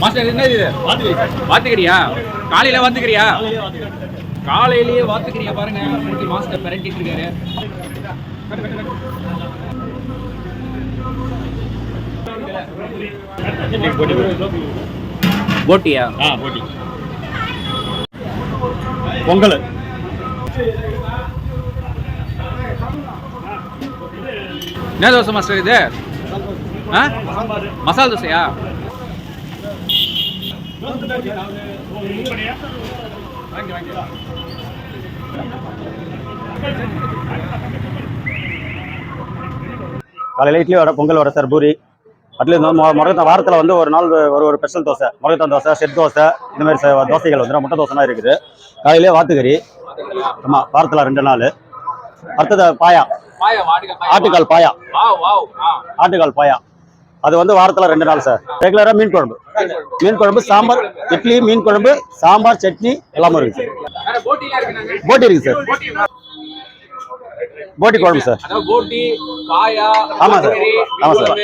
Master என்ன இது? வாத்துக்கிறியா? காலையில வாத்துக்கிறியா? காலையிலேயே வாத்துக்கிறியா பாருங்க. மாஸ்டர் பெரட்டிட்டு இருக்காரு. போட்டியா? போட்டி. பொங்கல். என்ன தோசை மாஸ்டர் இது? ஆ? மசாலா தோசையா? காலையில் idli vada pongal vada sir puri at least வந்து மொ- வாரத்தில் வந்து ஒரு நாள் ஒரு ஒரு ஸ்பெஷல் தோசை. முருகத்தான் தோசை செட் தோசை இந்த மாதிரி தோசைகள் வந்து முட்டை தோசைலாம் இருக்குது. காலையிலே வாத்துக்கறி. ஆமாம் வாரத்தில் ரெண்டு நாள். அடுத்தது பாயா. ஆட்டுக்கால் பாயா. ஆட்டுக்கால் பாயா. அது வந்து வாரத்தில் ரெண்டு நாள் சார். ரெகுலராக மீன் குழம்பு. மீன் குழம்பு சாம்பார் இட்லி மீன் குழம்பு சாம்பார் சட்னி எல்லாமே சார். இருக்கு நாங்க போட்டி இருக்குது சார். போட்டி குழம்பு சார். அதாவது போட்டி காயா ஆமா சார். கறி, ஆமா சார்.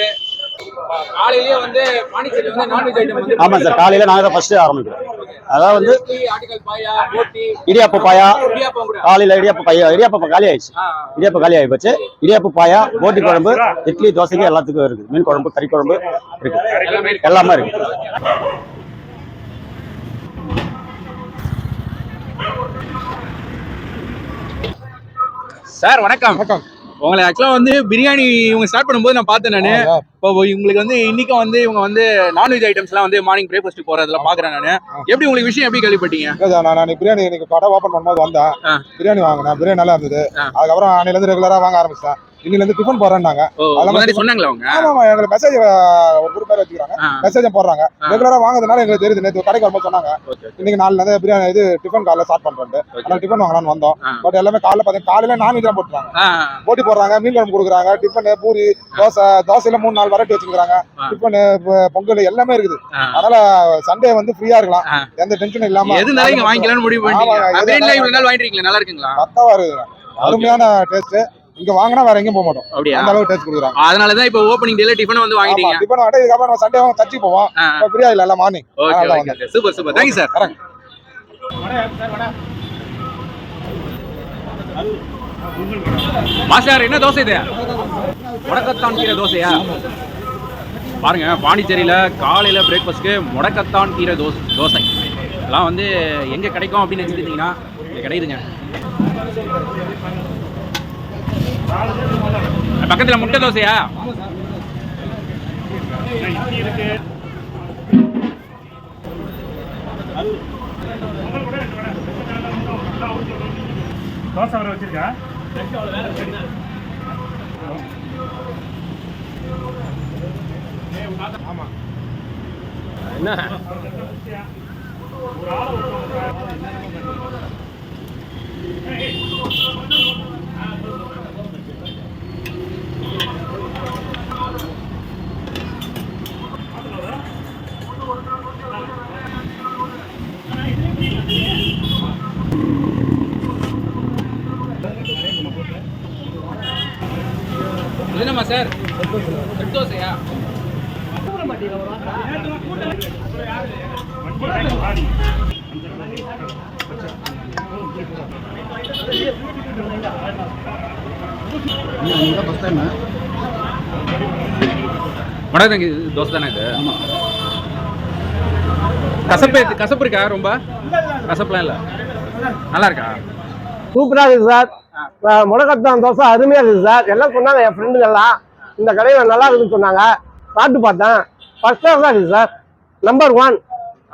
குழம்பு. காலையிலேயே வந்து பாண்டிச்சேரி வந்து நான்வெஜ் ஐட்டம் வந்து ஆமாம் சார் காலையில் நாங்கள் தான் ஃபஸ்ட்டு ஆரம்பிக்கிறோம். அதாவது வந்து இடியாப்பு பாயா காலையில் இடியாப்பு பாயா இடியாப்பம் காலி ஆயிடுச்சு. இடியாப்பு காலி ஆகி போச்சு. இடியாப்பு பாயா போட்டி குழம்பு இட்லி தோசைக்கு எல்லாத்துக்கும் இருக்குது மீன் குழம்பு கறி குழம்பு இருக்கு. எல்லாமே இருக்கு. எல்லாமே இருக்கு. சார் வணக்கம். வணக்கம். உங்களை ஆக்சுவலா வந்து பிரியாணி இவங்க ஸ்டார்ட் பண்ணும்போது நான் பார்த்தேன் நானு. இப்போ உங்களுக்கு வந்து இன்னைக்கும் வந்து இவங்க வந்து நான்வெஜ் ஐட்டம்ஸ் எல்லாம் வந்து மார்னிங் பிரேக்ஃபாஸ்ட் போறதுல பாக்குறேன் நானு. எப்படி உங்களுக்கு விஷயம் எப்படி கேள்விப்பட்டீங்க? நான் நான் பிரியாணி இன்னைக்கு கடை ஓப்பன் பண்ணும்போது வந்தேன். பிரியாணி வாங்கினேன். பிரியாணி நல்லா இருந்தது. அதுக்கப்புறம் அன்னையில இருந்து ரெகுலரா வாங்க ஆரம்பிச்சேன் இன்னில இருந்து டிஃபன் போறேன்னாங்க அதெல்லாம் சொன்னாங்களா அவங்க? ஆமா ஆமா எங்களுக்கு மெசேஜ் ஒரு குரூப் பேர் வச்சுக்கிறாங்க. மெசேஜ் போடுறாங்க. ரெகுலரா வாங்குறதுனால எங்களுக்கு தெரியுது நேற்று கடைக்கு வரும்போது சொன்னாங்க. இன்னைக்கு நாலுல இருந்து பிரியாணி இது டிஃபன் காலைல ஸ்டார்ட் பண்றேன். அதனால டிஃபன் வாங்கலாம்னு வந்தோம். பட் எல்லாமே காலைல பாத்தீங்கன்னா காலையில நான்வெஜ் தான் போட்டுறாங்க போட்டி போடுறாங்க மீன் குழம்பு கொடுக்குறாங்க டிஃபன் பூரி தோசை தோசையில மூணு நாலு வெரைட்டி வச்சிருக்காங்க ஆ. டிஃபன் பொங்கல் எல்லாமே இருக்குது. அதனால சண்டே வந்து ஃப்ரீயா இருக்கலாம். எந்த டென்ஷனும் இல்லாம எது இங்க வாங்கிக்கலாம்னு முடிவு பண்ணிட்டீங்க. நாள் நல்லா இருக்குங்களா? பக்காவா இருக்குது. அருமையான டேஸ்ட் இங்க வாங்கினா வேற எங்கேயும் போக மாட்டோம் அப்படியா? அந்த அளவுக்கு டேஸ்ட் கொடுக்குறாங்க. அதனாலதான் இப்போ ஓப்பனிங் டேல டிஃபன் வந்து வாங்கிட்டீங்க. இப்போ நான் இதுக்கப்புறம் நம்ம சண்டே சர்ச்சி போவோம். ஆ. இப்போ ஃப்ரீயா இல்ல மார்னிங் ஓகே அதனால super super thank you sir வரேங்க. மாஸ்டர் என்ன தோசை இது? முடக்கத்தான் கீரை தோசையா? பாருங்க பாண்டிச்சேரியில காலையில பிரேக்ஃபாஸ்ட்க்கு முடக்கத்தான் கீரை தோசை தோசை. இதெல்லாம் வந்து எங்க கிடைக்கும் அப்படின்னு நினைச்சிருந்தீங்கன்னா இங்க கிடைக்குதுங்க. பக்கத்துல முட்டை தோசையா? தோசை வர வச்சிருக்கா? இது என்னம்மா சார். செட் தோசையா? வடக்கு தோசை தானே இது? கசப்பு இருக்கு- கசப்பு இருக்கா ரொம்ப? கசப்புலாம் இல்லை. நல்லா இருக்கா? சூப்பரா இருக்குது சார். முடக்கத்தான் தோசை அருமையா இருக்குது சார். எல்லாம் சொன்னாங்க என் ஃப்ரெண்டுங்க எல்லாம் இந்த கடையில நல்லா இருக்குன்னு சொன்னாங்க. சாப்பிட்டு பார்த்தேன். ஃபர்ஸ்ட் கிளாஸ் தான் இருக்குது சார். நம்பர் ஒன்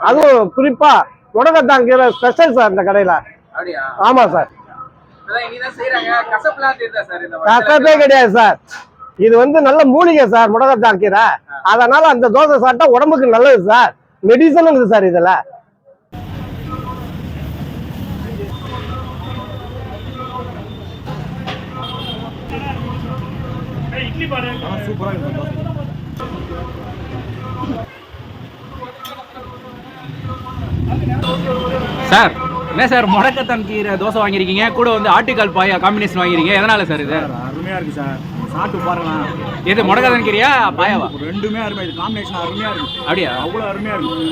அதுவும் குறிப்பா முடக்கத்தான் கீரை ஸ்பெஷல் சார் இந்த கடையில. அப்படியா? ஆமா சார். கசப்பே கிடையாது சார். இது வந்து நல்ல மூலிகை சார் முடக்கத்தான் கீரை. அதனால அந்த தோசை சாப்பிட்டா உடம்புக்கு நல்லது சார். மெடிசனும் இருக்குது சார் இதுல. சார் என்ன சார் முடக்கத்தான் கீரை தோசை வாங்கியிருக்கீங்க கூட வந்து ஆட்டுக்கால் பாயா காம்பினேஷன் வாங்கியிருக்கீங்க எதனால சார் இது? அருமையா இருக்கு சார். சாப்பிட்டு பாருங்களேன் எது முடக்கத்தான் கீரையா பாயாவா? ரெண்டுமே அருமை. இது காம்பினேஷன் அருமையா இருக்கு. அப்படியா? அவ்வளோ அருமையா இருக்கு.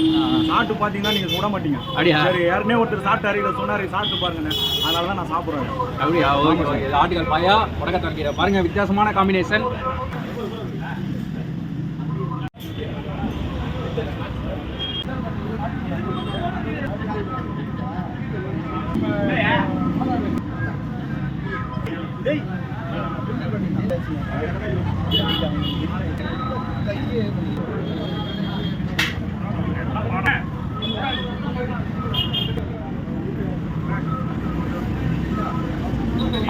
சாப்பிட்டு பார்த்தீங்கன்னா நீங்க சுட மாட்டீங்க. அப்படியா? சரி யாருனே ஒருத்தர் சாப்பிட்டாரு இதை சொன்னாரு சாப்பிட்டு பாருங்கண்ணே. அதனால தான் நான் சாப்பிட்றேன். அப்படியா? Okay okay. ஆட்டுக்கால் பாயா முடக்கத்தான் கீரை பாருங்க வித்தியாசமான காம்பினேஷன்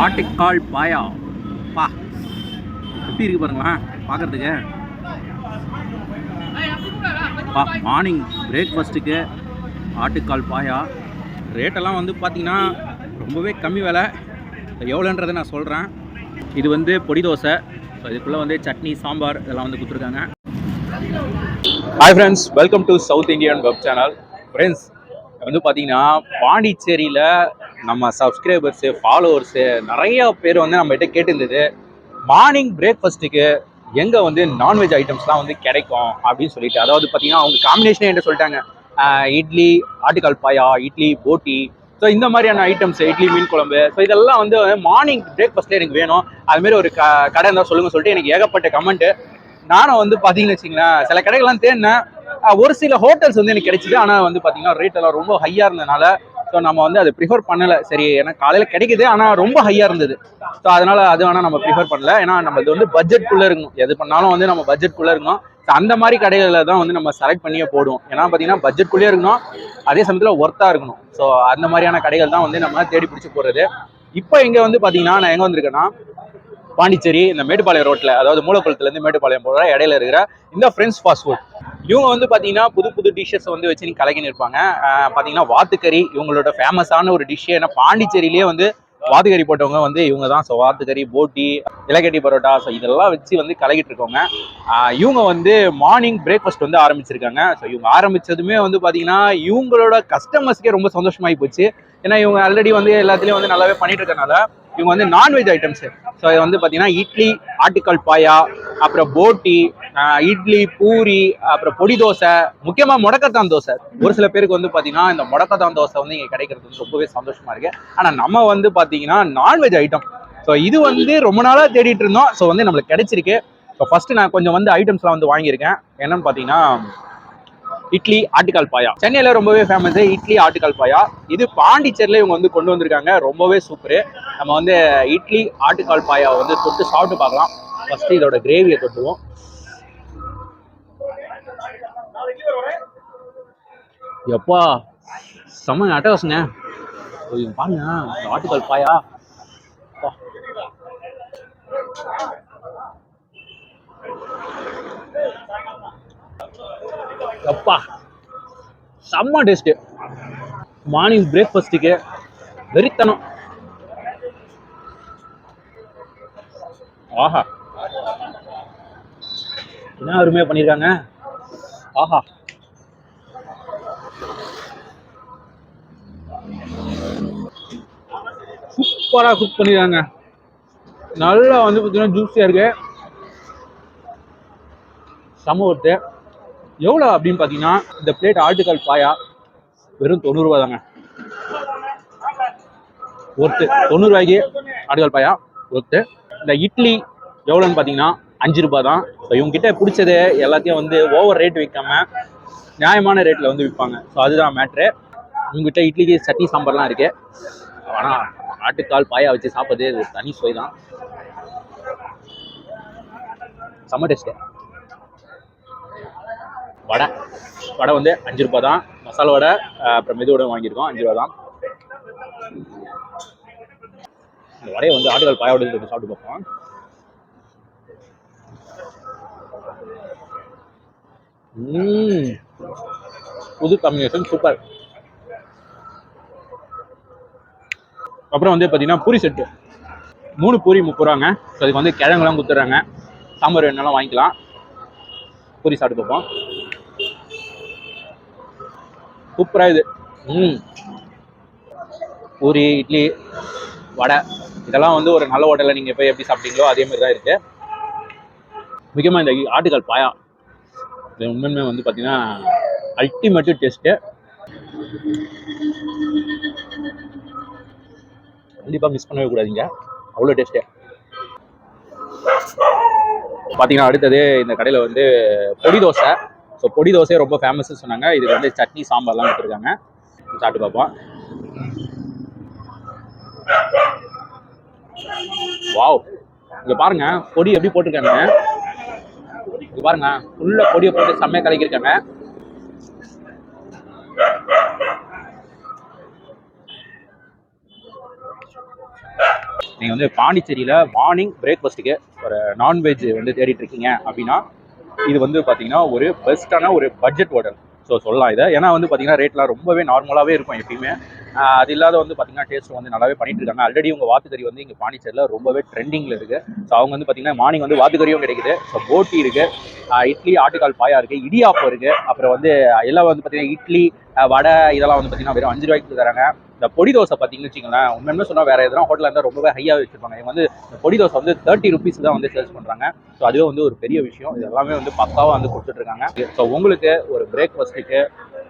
ஆட்டுக்கால் பாயா. பா. எப்படி இருக்கு பாருங்களேன் பார்க்கறதுக்கு. பா மார்னிங் பிரேக்ஃபாஸ்ட்டுக்கு ஆட்டுக்கால் பாயா. ரேட்டெல்லாம் வந்து பார்த்திங்கன்னா ரொம்பவே கம்மி விலை. எவ்வளோன்றதை நான் சொல்கிறேன் இது வந்து பொடி தோசை. ஸோ இதுக்குள்ளே வந்து சட்னி சாம்பார் இதெல்லாம் வந்து கொடுத்துருக்காங்க. Hi friends welcome to South Indian web channel friends வந்து பார்த்தீங்கன்னா பாண்டிச்சேரியில் நம்ம சப்ஸ்கிரைபர்ஸு ஃபாலோவர்ஸு நிறைய பேர் வந்து நம்மகிட்ட கேட்டிருந்தது. மார்னிங் பிரேக்ஃபாஸ்ட்டுக்கு எங்கே வந்து நான்வெஜ் ஐட்டம்ஸ்லாம் வந்து கிடைக்கும் அப்படின்னு சொல்லிட்டு. அதாவது பார்த்தீங்கன்னா அவங்க காம்பினேஷனே என்ன சொல்லிட்டாங்க. இட்லி ஆட்டுக்கால் பாயா இட்லி போட்டி ஸோ இந்த மாதிரியான ஐட்டம்ஸ் இட்லி மீன் குழம்பு. ஸோ இதெல்லாம் வந்து மார்னிங் பிரேக்ஃபாஸ்ட்லேயே எனக்கு வேணும். அதுமாரி ஒரு க கடை இருந்தால் சொல்லுங்க சொல்லிட்டு எனக்கு ஏகப்பட்ட கமெண்ட்டு நானும் வந்து பார்த்தீங்கன்னு வச்சிங்களேன் சில கடைகள்லாம் தேடினேன். ஒரு சில ஹோட்டல்ஸ் வந்து எனக்கு கிடைச்சிது. ஆனால் வந்து பார்த்தீங்கன்னா ரேட் எல்லாம் ரொம்ப ஹையாக இருந்ததுனால ஸோ நம்ம வந்து அதை ப்ரிஃபர் பண்ணலை. சரி ஏன்னா காலையில் கிடைக்குது ஆனால் ரொம்ப ஹையாக இருந்தது. ஸோ அதனால் அது வேணால் நம்ம ப்ரிஃபர் பண்ணல. ஏன்னா நம்ம இது வந்து பட்ஜெட்குள்ளே இருக்கணும் எது பண்ணாலும் வந்து நம்ம பட்ஜெட்குள்ளே இருக்கணும். ஸோ அந்த மாதிரி கடைகளில் தான் வந்து நம்ம செலக்ட் பண்ணியே போடுவோம். ஏன்னா பார்த்தீங்கன்னா பட்ஜெட்குள்ளேயே இருக்கணும். அதே சமயத்தில் ஒர்த்தாக இருக்கணும். ஸோ அந்த மாதிரியான கடைகள் தான் வந்து நம்ம தேடி பிடிச்சி போடுறது. இப்போ இங்கே வந்து பார்த்தீங்கன்னா நான் எங்கே வந்திருக்கேன்னா பாண்டிச்சேரி இந்த மேட்டுப்பாளையம் ரோட்டில் அதாவது மூலக்குளத்துலேருந்து மேட்டுப்பாளையம் போகிற இடையில இருக்கிற இந்த ஃப்ரெண்ட்ஸ் ஃபாஸ்ட் ஃபுட் இவங்க வந்து பார்த்தீங்கன்னா புது புது டிஷ்ஷஸ் வந்து வச்சு நீங்கள் கலக்கின்னு இருப்பாங்க பார்த்தீங்கன்னா வாத்துக்கறி இவங்களோட ஃபேமஸான ஒரு டிஷ்ஷு ஏன்னா பாண்டிச்சேரியிலேயே வந்து வாத்துக்கறி போட்டவங்க வந்து இவங்க தான். ஸோ வாத்துக்கறி போட்டி இலக்கட்டி பரோட்டா ஸோ இதெல்லாம் வச்சு வந்து கலக்கிட்டு இருக்கோங்க இவங்க வந்து மார்னிங் பிரேக்ஃபாஸ்ட் வந்து ஆரம்பிச்சிருக்காங்க. ஸோ இவங்க ஆரம்பித்ததுமே வந்து பார்த்தீங்கன்னா இவங்களோட கஸ்டமர்ஸ்க்கே ரொம்ப சந்தோஷமாகி போச்சு. ஏன்னா இவங்க ஆல்ரெடி வந்து எல்லாத்துலேயும் வந்து நல்லாவே பண்ணிட்டு இருக்கனால இவங்க வந்து நான்வெஜ் ஐட்டம்ஸ் ஸோ இது வந்து பார்த்தீங்கன்னா இட்லி ஆட்டுக்கால் பாயா அப்புறம் போட்டி இட்லி பூரி அப்புறம் பொடி தோசை முக்கியமாக முடக்கத்தான் தோசை. ஒரு சில பேருக்கு வந்து பார்த்தீங்கன்னா இந்த முடக்கத்தான் தோசை வந்து இங்கே கிடைக்கிறது வந்து ரொம்பவே சந்தோஷமா இருக்கு. ஆனால் நம்ம வந்து பார்த்தீங்கன்னா நான்வெஜ் ஐட்டம் ஸோ இது வந்து ரொம்ப நாளாக தேடிட்டு இருந்தோம். ஸோ வந்து நம்மளுக்கு கிடைச்சிருக்கு. ஸோ ஃபஸ்ட்டு நான் கொஞ்சம் வந்து ஐட்டம்ஸ்லாம் வந்து வாங்கியிருக்கேன். என்னன்னு பார்த்தீங்கன்னா இட்லி ஆட்டுக்கால் பாயா. சென்னையில ரொம்பவே ஃபேமஸ் இட்லி ஆட்டுக்கால் பாயா. இது பாண்டிச்சேரியில இவங்க வந்து கொண்டு வந்திருக்காங்க. ரொம்பவே சூப்பர் நம்ம வந்து இட்லி ஆட்டுக்கால் பாயாவை வந்து தொட்டு சாப்பிட்டு பார்க்கலாம். ஃபர்ஸ்ட் இதோட கிரேவியை தொட்டுவோம். எப்பா செம்ம அட்டகாசுங்க. பாருங்க ஆட்டுக்கால் பாயா. அப்பா. செம்ம டேஸ்ட்டு மார்னிங் பிரேக்ஃபாஸ்ட்டுக்கு வெறித்தனம். ஆஹா. என்ன அருமையாக பண்ணியிருக்காங்க ஆஹா. சூப்பராக குக் பண்ணியிருக்காங்க நல்லா வந்து பார்த்தீங்கன்னா ஜூஸியாக இருக்கு. செம்ம ஒருத்து எவ்வளோ அப்படின்னு பார்த்தீங்கன்னா இந்த பிளேட் ஆட்டுக்கால் பாயா வெறும் தொண்ணூறுரூவா தாங்க. ஒருத்து தொண்ணூறுரூவாய்க்கு ஆட்டுக்கால் பாயா ஒருத்து இந்த இட்லி எவ்வளோன்னு பார்த்தீங்கன்னா அஞ்சு ரூபா தான். ஸோ இவங்ககிட்ட பிடிச்சது எல்லாத்தையும் வந்து ஓவர் ரேட் விற்காம நியாயமான ரேட்டில் வந்து விற்பாங்க ஸோ அதுதான் மேட்ரு உங்ககிட்ட இட்லிக்கு சட்னி சாம்பார்லாம் இருக்கு. ஆனால் ஆட்டுக்கால் பாயா வச்சு சாப்பிட்றது தனி சுவை தான். செம்ம டேஸ்ட்டு வடை. வடை வந்து அஞ்சு ரூபா தான். மசாலா வடை அப்புறம் மெது வடை வாங்கியிருக்கோம். அஞ்சு ரூபா தான். இந்த வடையை வந்து ஆட்டுக்கால் பாயோட சாப்பிட்டு பார்ப்போம். புது காம்பினேஷன் சூப்பர் அப்புறம் வந்து பார்த்தீங்கன்னா பூரி செட்டு. மூணு பூரி முப்பது ரூபாங்க ஸோ அதுக்கு வந்து கிழங்குலாம் கொடுத்துட்றாங்க. சாம்பார் வேணாலும் வாங்கிக்கலாம். பூரி சாப்பிட்டு பார்ப்போம். சூப்பராக இது. ம். பூரி இட்லி வடை. இதெல்லாம் வந்து ஒரு நல்ல ஹோட்டலில் நீங்கள் போய் எப்படி சாப்பிட்டீங்களோ அதே மாதிரி தான் இருக்குது முக்கியமாக இந்த ஆட்டுக்கால் பாயா. இது உண்மையுமே வந்து பார்த்தீங்கன்னா அல்டிமேட்டு டேஸ்ட்டு கண்டிப்பாக மிஸ் பண்ணவே கூடாதீங்க. அவ்வளோ டேஸ்ட்டு பார்த்தீங்கன்னா அடுத்தது இந்த கடையில் வந்து பொடி தோசை. ஸோ பொடி தோசை ரொம்ப ஃபேமஸ்ன்னு சொன்னாங்க. இதுக்கு வந்து சட்னி சாம்பார்லாம் வச்சுருக்காங்க சாப்பிட்டு பார்ப்போம். வாவ். இங்கே பாருங்க பொடி எப்படி போட்டிருக்காங்க. இங்க பாருங்க உள்ள பொடியை போட்டு செம்மையாக கலக்கியிருக்காங்க. நீங்கள் வந்து பாண்டிச்சேரியில் மார்னிங் பிரேக்ஃபாஸ்ட்டுக்கு ஒரு நான்வெஜ் வந்து தேடிட்டு இருக்கீங்க அப்படின்னா இது வந்து பார்த்தீங்கன்னா ஒரு பெஸ்ட்டான ஒரு பட்ஜெட் ஹோட்டல் ஸோ சொல்லலாம் இதை. ஏன்னா வந்து பார்த்தீங்கன்னா ரேட்லாம் ரொம்பவே நார்மலாகவே இருக்கும் எப்பயுமே. அது இல்லாத வந்து பார்த்தீங்கன்னா டேஸ்ட் வந்து நல்லாவே பண்ணிட்டு இருக்காங்க. ஆல்ரெடி உங்கள் வாத்துக்கறி வந்து இங்கே பாண்டிச்சேரியில் ரொம்பவே ட்ரெண்டிங்கில் இருக்குது ஸோ அவங்க வந்து பார்த்தீங்கன்னா மார்னிங் வந்து வாத்துக்கறியும் கிடைக்குது. ஸோ போட்டி இருக்குது இட்லி ஆட்டுக்கால் பாயா இருக்குது இடியாப்பம் இருக்குது அப்புறம் வந்து எல்லாம் வந்து பார்த்தீங்கன்னா இட்லி வடை இதெல்லாம் வந்து பார்த்தீங்கன்னா வெறும் அஞ்சு ரூபாய்க்கு தராங்க இந்த பொடி தோசை பார்த்தீங்கன்னு வச்சுக்கோங்களேன் உண்மையுமே சொன்னால் வேற எதுனா ஹோட்டலில் இருந்தால் ரொம்பவே ஹையாக வச்சுருப்பாங்க. இவங்க வந்து இந்த பொடி தோசை வந்து தேர்ட்டி ருபீஸ் தான் வந்து சேல்ஸ் பண்ணுறாங்க ஸோ அதுவே வந்து ஒரு பெரிய விஷயம். இது எல்லாமே வந்து பக்காவாக வந்து கொடுத்துட்ருக்காங்க. ஸோ உங்களுக்கு ஒரு பிரேக்ஃபாஸ்ட்டுக்கு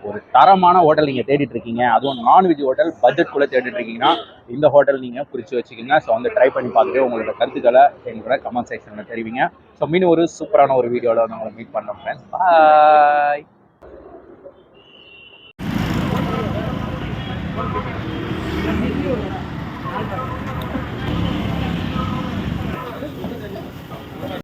ஒரு தரமான ஹோட்டல் நீங்கள் தேடிட்டு இருக்கீங்க அதுவும் நான்வெஜ் ஹோட்டல் பட்ஜெட்குள்ளே தேடிட்டு இருக்கீங்கன்னா இந்த ஹோட்டல் நீங்கள் குறித்து வச்சுக்கோங்க. ஸோ வந்து ட்ரை பண்ணி பார்த்துட்டு உங்களோட கருத்துக்களை எங்களோட கமெண்ட் செக்ஷனில் தெரிவிங்க. ஸோ மீன் ஒரு சூப்பரான ஒரு வீடியோவில் வந்து உங்களை மீட் பண்ணுறோம் ஃப்ரெண்ட்ஸ் பாய்